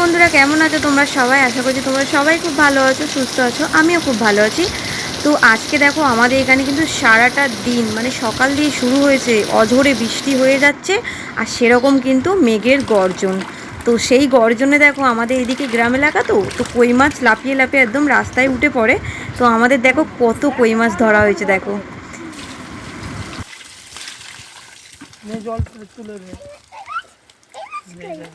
বন্ধুরা, কেমন আছো তোমরা সবাই? আশা করছি তোমরা সবাই খুব ভালো আছো, সুস্থ আছো, আমিও খুব ভালো আছি। তো আজকে দেখো, আমাদের এখানে কিন্তু সারাটা দিন মানে সকাল দিয়ে শুরু হয়েছে, অঝোরে বৃষ্টি হয়ে যাচ্ছে, আর সেরকম কিন্তু মেঘের গর্জন। তো সেই গর্জনে দেখো, আমাদের এদিকে গ্রাম এলাকা তো তো কই মাছ লাফিয়ে লাফিয়ে একদম রাস্তায় উঠে পড়ে। তো আমাদের দেখো, কত কই মাছ ধরা হয়েছে, দেখো। জল Escreve.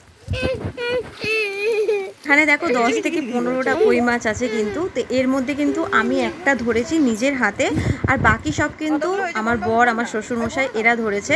এখানে দেখো দশ থেকে পনেরোটা কই মাছ আছে কিন্তু, তো এর মধ্যে কিন্তু আমি একটা ধরেছি নিজের হাতে, আর বাকি সব কিন্তু আমার বর, আমার শ্বশুরমশাই এরা ধরেছে।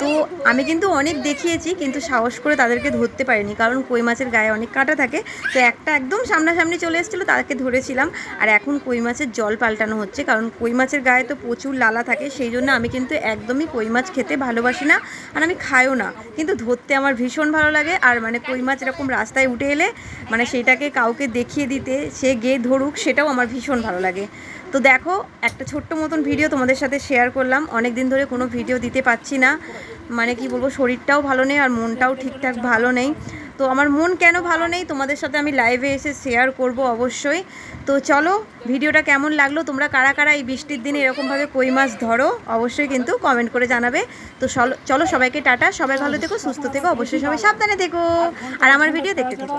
তো আমি কিন্তু অনেক দেখিয়েছি, কিন্তু সাহস করে তাদেরকে ধরতে পারিনি, কারণ কই মাছের গায়ে অনেক কাঁটা থাকে। তো একটা একদম সামনাসামনি চলে এসেছিল তাদেরকে ধরেছিলাম। আর এখন কই মাছের জল পাল্টানো হচ্ছে, কারণ কই মাছের গায়ে তো প্রচুর লালা থাকে, সেই জন্য আমি কিন্তু একদমই কই মাছ খেতে ভালোবাসি না, আর আমি খাইও না। কিন্তু ধরতে আমার ভীষণ ভালো লাগে, আর মানে কই মাছ এরকম রাস্তায় উঠে এলে মানে সেটাকে কাউকে দেখিয়ে দিতে সে গিয়ে ধরুক, সেটাও আমার ভীষণ ভালো লাগে। তো দেখো, একটা ছোট্ট মতন ভিডিও তোমাদের সাথে শেয়ার করলাম। অনেক দিন ধরে কোনো ভিডিও দিতে পারছি না। মানে কি বলব, শরীরটাও ভালো নেই আর মনটাও ঠিকঠাক ভালো নেই। তো আমার মন কেন ভালো নেই? তোমাদের সাথে আমি লাইভে এসে শেয়ার করব অবশ্যই। তো চলো, ভিডিওটা কেমন লাগল? তোমরা কারা কারা এই বৃষ্টির দিনে এরকমভাবে কই মাছ ধরো? অবশ্যই কিন্তু কমেন্ট করে জানাবে। তো চলো সবাইকে টাটা। সবাই ভালো থেকো, সুস্থ থেকো। অবশ্যই সবাই সাবধানে থেকো। আর আমার ভিডিও দেখতে থেকো।